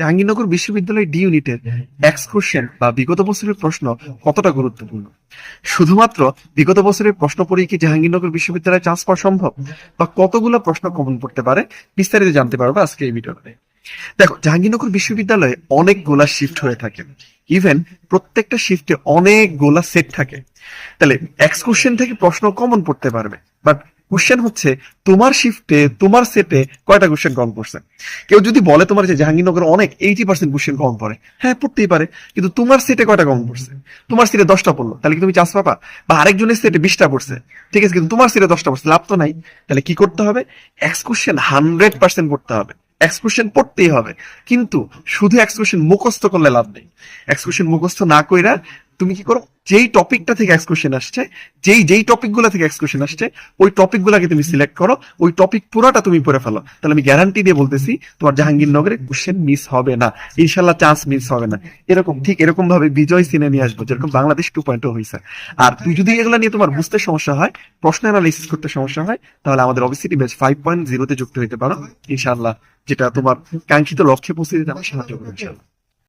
জাহাঙ্গীরনগর বিশ্ববিদ্যালয় ডি ইউনিটের এক্সক্রুশন বা বিগত বছরের প্রশ্ন কতটা গুরুত্বপূর্ণ? শুধুমাত্র বিগত বছরের প্রশ্ন পড়েই কি জাহাঙ্গীরনগর বিশ্ববিদ্যালয়ে চান্স পাওয়া সম্ভব? বা কতগুলো প্রশ্ন কমন পড়তে পারে? বিস্তারিত জানতে পারবে আজকে এই ভিডিওতে দেখো, জাহাঙ্গীরনগর বিশ্ববিদ্যালয়ে অনেকগুলা শিফট হয়ে থাকে। ইভেন প্রত্যেকটা শিফটে অনেকগুলা সেট থাকে। তাহলে এক্সক্রুশন থেকে প্রশ্ন কমন পড়তে পারবে। বাট কোশ্চেন হচ্ছে, তোমার শিফটে তোমার সেটে কয়টা কোশ্চেন কম পড়ছে? কেউ যদি বলে তোমার যে জাহাঙ্গীরনগরে অনেক এইটি পার্সেন্ট কোশ্চেন কম পড়ে হ্যাঁ পড়তেই পারে, কিন্তু তোমার সেটে কয়টা কম পড়ছে? তোমার সিটে দশটা পড়ল, তাহলে কি তুমি চান্স পাবা? বা আরেকজনের সেটে বিশটা পড়ছে, ঠিক আছে, কিন্তু তোমার সিটে দশটা পড়ছে, লাভ তো নাই, তাহলে কি করতে হবে? এক্সকুশন হান্ড্রেড পার্সেন্ট পড়তে হবে এক্সকুশন পড়তেই হবে, কিন্তু শুধু এক্সকুশন মুখস্থ করলে লাভ নেই এক্সকুশন মুখস্থ না কইরা তুমি কি করো? যেই টপিকটা থেকে এক্সকুশন আসছে, যেই যেই টপিকগুলো থেকে এক্সকুশন আসছে, ওই টপিকগুলোকে তুমি সিলেক্ট করো, ওই টপিক পুরোটা তুমি পড়ে ফেলো। তাহলে আমি গ্যারান্টি দিয়ে বলতেছি, তোমার জাহাঙ্গীরনগরে কোশ্চেন মিস হবে না। ইনশাল্লাহ চান্স মিস হবে না। এরকম, ঠিক এরকম ভাবে বিজয় সিনে নিয়ে আসব, যেরকম বাংলাদেশ টু পয়েন্ট হয়েছে আর তুই যদি এগুলো নিয়ে তোমার বুঝতে সমস্যা হয়, প্রশ্ন অ্যানালাইসিস করতে সমস্যা হয়, তাহলে আমাদের অবশ্যই ব্যাচ ফাইভ পয়েন্ট জিরোতে যুক্ত হইতে পারো। ইনশাল্লাহ যেটা তোমার কাঙ্ক্ষিত লক্ষ্যে পৌঁছে দিতে আমার সাহায্য করবে ইনশাল্লাহ